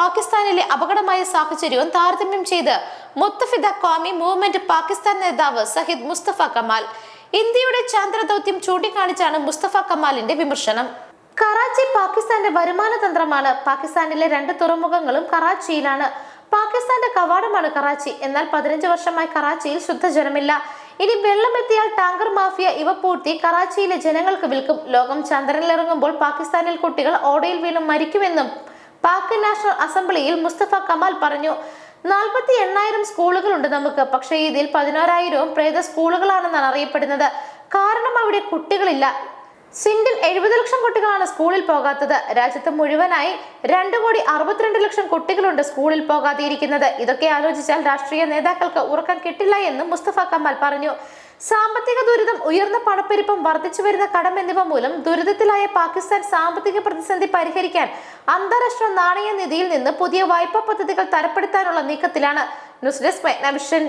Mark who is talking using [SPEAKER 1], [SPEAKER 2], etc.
[SPEAKER 1] പാകിസ്ഥാനിലെ അപകടമായ സാഹചര്യവും താരതമ്യം ചെയ്ത് മുത്തഫിദ കോമി മൂവ്മെന്റ് പാകിസ്ഥാൻ നേതാവ് സഹിദ് മുസ്തഫ കമാൽ. ഇന്ത്യയുടെ ചാന്ദ്രദൗത്യം ചൂണ്ടിക്കാണിച്ചാണ് മുസ്തഫ കമാലിന്റെ വിമർശനം. കറാച്ചി പാകിസ്ഥാന്റെ വരുമാന തന്ത്രമാണ് പാകിസ്ഥാനിലെ രണ്ട് തുറമുഖങ്ങളും കറാച്ചിയിലാണ്. പാകിസ്ഥാന്റെ കവാടമാണ് കറാച്ചി. എന്നാൽ പതിനഞ്ച് വർഷമായി കറാച്ചിയിൽ ശുദ്ധജലമില്ല. ഇനി വെള്ളമെത്തിയാൽ ടാങ്കർ മാഫിയ ഇവ പൂർത്തി കറാച്ചിയിലെ ജനങ്ങൾക്ക് വിൽക്കും. ലോകം ചന്ദ്രനിലിറങ്ങുമ്പോൾ പാകിസ്ഥാനിൽ കുട്ടികൾ ഓടയിൽ വീണ് മരിക്കുമെന്നും പാക് നാഷണൽ അസംബ്ലിയിൽ മുസ്തഫ കമാൽ പറഞ്ഞു നാൽപ്പത്തി എണ്ണായിരം സ്കൂളുകളുണ്ട് നമുക്ക് പക്ഷേ ഇതിൽ പതിനോരായിരവും പ്രേത സ്കൂളുകളാണെന്നാണ് അറിയപ്പെടുന്നത്. കാരണം അവിടെ കുട്ടികളില്ല. സിംഗിൾ എഴുപത് ലക്ഷം കുട്ടികളാണ് സ്കൂളിൽ പോകാത്തത്. രാജ്യത്ത് മുഴുവനായി രണ്ടു കോടി അറുപത്തിരണ്ട് ലക്ഷം കുട്ടികളുണ്ട് സ്കൂളിൽ പോകാതെ ഇരിക്കുന്നത് ഇതൊക്കെ ആലോചിച്ചാൽ രാഷ്ട്രീയ നേതാക്കൾക്ക് ഉറക്കം കിട്ടില്ല എന്ന് മുസ്തഫ കമാൽ പറഞ്ഞു. സാമ്പത്തിക ദുരിതം ഉയർന്ന പണപ്പെരുപ്പം വർദ്ധിച്ചു വരുന്ന കടം എന്നിവ മൂലം ദുരിതത്തിലായ പാകിസ്ഥാൻ സാമ്പത്തിക പ്രതിസന്ധി പരിഹരിക്കാൻ അന്താരാഷ്ട്ര നാണയ നിധിയിൽ നിന്ന് പുതിയ വായ്പാ പദ്ധതികൾ തരപ്പെടുത്താനുള്ള നീക്കത്തിലാണ്. News desk മെഗ്നവിഷൻ.